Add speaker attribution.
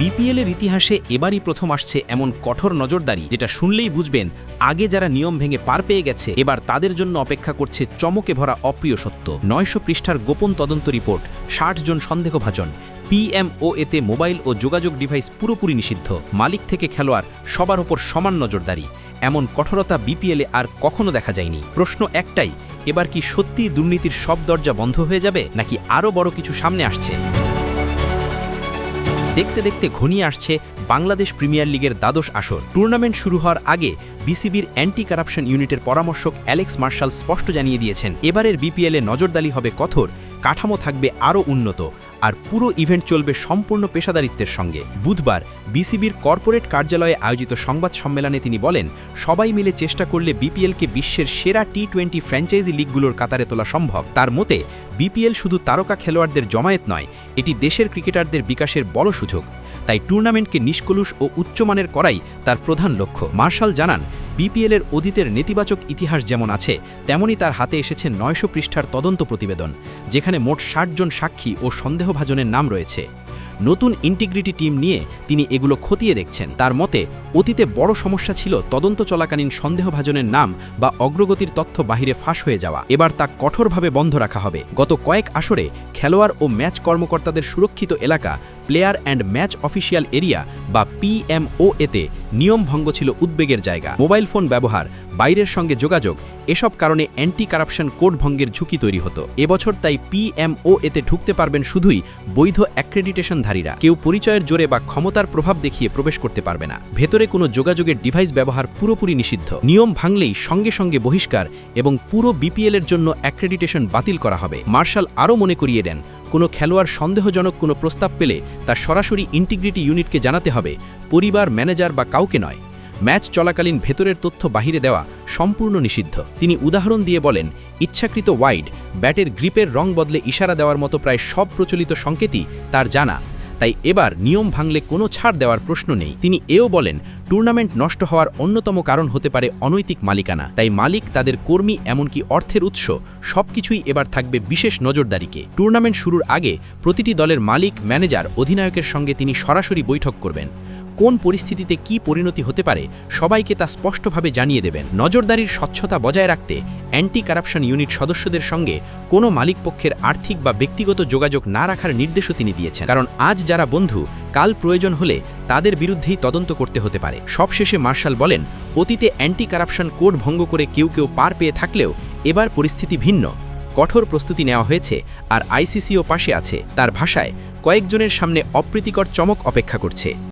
Speaker 1: BPL এর ইতিহাসে এবারই প্রথম আসছে এমন কঠোর নজরদারি যেটা শুনলেই বুঝবেন, আগে যারা নিয়ম ভেঙে পার পেয়ে গেছে, এবার তাদের জন্য অপেক্ষা করছে চমকে ভরা অপ্রিয় সত্য। নয়শো পৃষ্ঠার গোপন তদন্ত রিপোর্ট, ষাট জন সন্দেহভাজন পিএমও এতে মোবাইল ও যোগাযোগ ডিভাইস পুরোপুরি নিষিদ্ধ, মালিক থেকে খেলোয়াড় সবার ওপর সমান নজরদারি। এমন কঠোরতা বিপিএলে আর কখনো দেখা যায়নি। প্রশ্ন একটাই, এবার কি সত্যি দুর্নীতির সব দরজা বন্ধ হয়ে যাবে, নাকি আরও বড় কিছু সামনে আসছে? দেখতে দেখতে ঘনিয়ে আসছে বাংলাদেশ প্রিমিয়ার লিগের দ্বাদশ আসর। টুর্নামেন্ট শুরু হওয়ার আগে বিসিবির অ্যান্টি কারাপশন ইউনিটের পরামর্শক অ্যালেক্স মার্শাল স্পষ্ট জানিয়ে দিয়েছেন, এবারের বিপিএলে নজরদারি হবে কঠোর কাঠামো থাকবে আরও উন্নত আর পুরো ইভেন্ট চলবে সম্পূর্ণ পেশাদারিত্বের সঙ্গে। বুধবার বিসিবির কর্পোরেট কার্যালয়ে আয়োজিত সংবাদ সম্মেলনে তিনি বলেন, সবাই মিলে চেষ্টা করলে বিপিএলকে বিশ্বের সেরা টি টোয়েন্টি ফ্র্যাঞ্চাইজি লিগগুলোর কাতারে তোলা সম্ভব। তার মতে, বিপিএল শুধু তারকা খেলোয়াড়দের জমায়েত নয়, এটি দেশের ক্রিকেটারদের বিকাশের বড় সুযোগ। তাই টুর্নামেন্টকে নিষ্কলুষ ও উচ্চমানের করাই তার প্রধান লক্ষ্য। মার্শাল জানান বিপিএলের অতীতের নেতিবাচক ইতিহাস যেমন আছে তেমনই তার হাতে এসেছে নয়শো পৃষ্ঠার তদন্ত প্রতিবেদন, যেখানে মোট ষাট জন সাক্ষী ও সন্দেহভাজনের নাম রয়েছে। নতুন ইন্টিগ্রিটি টিম নিয়ে তিনি এগুলো খতিয়ে দেখছেন। তার মতে, অতীতে বড় সমস্যা ছিল তদন্ত চলাকালীন সন্দেহভাজনের নাম বা অগ্রগতির তথ্য বাহিরে ফাঁস হয়ে যাওয়া। এবার তা কঠোরভাবে বন্ধ রাখা হবে। গত কয়েক আসরে খেলোয়াড় ও ম্যাচ কর্মকর্তাদের সুরক্ষিত এলাকা, player and match official area বা পিএমও এতে নিয়ম ভঙ্গ ছিল উদ্বেগের জায়গা। মোবাইল ফোন ব্যবহার, বাইরের সঙ্গে যোগাযোগ, এসব কারণে অ্যান্টি কারাপশন কোড ভঙ্গের ঝুঁকি তৈরি হতো। এবছর তাই পিএমও এতে ঢুকতে পারবেন শুধুই বৈধ অ্যাক্রেডিটেশনধারীরা কেউ পরিচয়ের জোরে বা ক্ষমতার প্রভাব দেখিয়ে প্রবেশ করতে পারবে না। ভেতরে কোনো যোগাযোগের ডিভাইস ব্যবহার পুরোপুরি নিষিদ্ধ। নিয়ম ভাঙলেই সঙ্গে সঙ্গে বহিষ্কার এবং পুরো বিপিএলের জন্য অ্যাক্রেডিটেশন বাতিল করা হবে। মার্শাল আরও মনে করিয়ে দেন কোনো খেলোয়াড় সন্দেহজনক কোনো প্রস্তাব পেলে তা সরাসরি ইন্টিগ্রিটি ইউনিটকে জানাতে হবে, পরিবার, ম্যানেজার বা কাউকে নয়। ম্যাচ চলাকালীন ভেতরের তথ্য বাহিরে দেওয়া সম্পূর্ণ নিষিদ্ধ। তিনি উদাহরণ দিয়ে বলেন, ইচ্ছাকৃত ওয়াইড, ব্যাটের গ্রিপের রং বদলে ইশারা দেওয়ার মতো প্রায় সব প্রচলিত সংকেতই তার জানা। তাই এবার নিয়ম ভাঙলে কোনো ছাড় দেওয়ার প্রশ্ন নেই। তিনি এও বলেন, টুর্নামেন্ট নষ্ট হওয়ার অন্যতম কারণ হতে পারে অনৈতিক মালিকানা। তাই মালিক, তাদের কর্মী এমনকি অর্থের উৎস, সবকিছুই এবার থাকবে বিশেষ নজরদারিকে। টুর্নামেন্ট শুরুর আগে প্রতিটি দলের মালিক, ম্যানেজার, অধিনায়কের সঙ্গে তিনি সরাসরি বৈঠক করবেন। কোন পরিস্থিতিতে কি পরিণতি হতে পারে, সবাইকে তা স্পষ্টভাবে জানিয়ে দেবেন। নজরদারির স্বচ্ছতা বজায় রাখতে অ্যান্টি কারাপশন ইউনিট সদস্যদের সঙ্গে কোনো মালিকপক্ষের আর্থিক বা ব্যক্তিগত যোগাযোগ না রাখার নির্দেশও তিনি দিয়েছেন। কারণ আজ যারা বন্ধু, কাল প্রয়োজন হলে তাদের বিরুদ্ধেই তদন্ত করতে হতে পারে। সবশেষে মার্শাল বলেন, অতীতে অ্যান্টি কারাপশন কোড ভঙ্গ করে কেউ কেউ পার পেয়ে থাকলেও এবার পরিস্থিতি ভিন্ন। কঠোর প্রস্তুতি নেওয়া হয়েছে আর আইসিসিও পাশে আছে। তার ভাষায় কয়েকজনের সামনে অপ্রীতিকর চমক অপেক্ষা করছে।